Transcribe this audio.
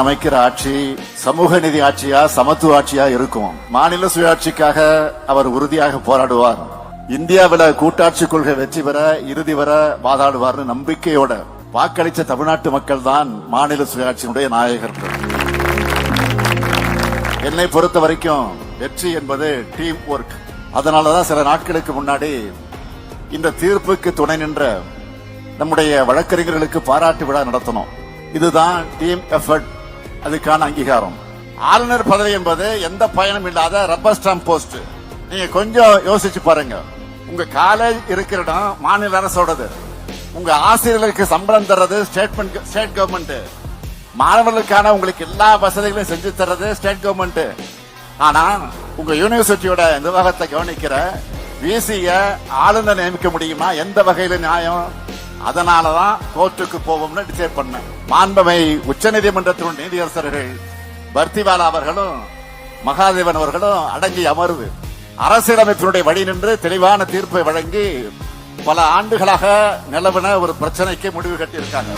அமைக்கிற ஆட்சி சமூக நிதி ஆட்சியா சமத்துவ ஆட்சியா இருக்கும். மாநில சுயாட்சிக்காக அவர் உறுதியாக போராடுவார். இந்தியாவில கூட்டாட்சி கொள்கை வெற்றி பெற இறுதி வர வாதாடுவார்னு நம்பிக்கையோட வாக்களித்த தமிழ்நாட்டு மக்கள் தான் மாநில சுயாட்சியினுடைய நாயகர்கள். என்னை பொறுத்த வரைக்கும் வெற்றி என்பது டீம் ஒர்க் அதனாலதான் சில நாட்களுக்கு முன்னாடி இந்த தீர்ப்புக்கு துணை நின்ற நம்முடைய வழக்கறிஞர்களுக்கு பாராட்டு விழா நடத்தணும். இதுதான் டீம் எஃபர்ட் அதுக்கான அங்கீகாரம். ஆளுநர் பதவி என்பது எந்த பயனும் இல்லாத ரப்பர் ஸ்டாம்ப் போஸ்ட் நீங்க கொஞ்சம் யோசிச்சு பாருங்க. உங்க காலேஜ் இருக்கிற இடம் மாநில அரசோடது. உங்க ஆசிரியர்களுக்கு சம்பளம் தர்றது ஸ்டேட்மெண்ட் ஸ்டேட் கவர்மெண்ட் மாணவர்களுக்கான உங்களுக்கு எல்லா வசதிகளையும் செஞ்சு தர்றது ஸ்டேட் கவர்மெண்ட் ஆனா உங்க யூனிவர்சிட்டியோட நிர்வாகத்தை கவனிக்கிற விசிய ஆளுநர் நியமிக்க முடியுமா? எந்த வகையில நியாயம்? அதனாலதான் கோர்ட்டுக்கு போவோம்னு டிசைட் பண்ணேன். மாண்பமை உச்சநீதிமன்றத்தினுடைய நீதியரசர்கள் பர்த்திவாலா அவர்களும் மகாதேவன் அவர்களும் அடங்கி அமர்வு அரசியலமைப்பினுடைய வழி நின்று தெளிவான தீர்ப்பை வழங்கி பல ஆண்டுகளாக நிலவின ஒரு பிரச்சனைக்கு முடிவு கட்டியிருக்காங்க.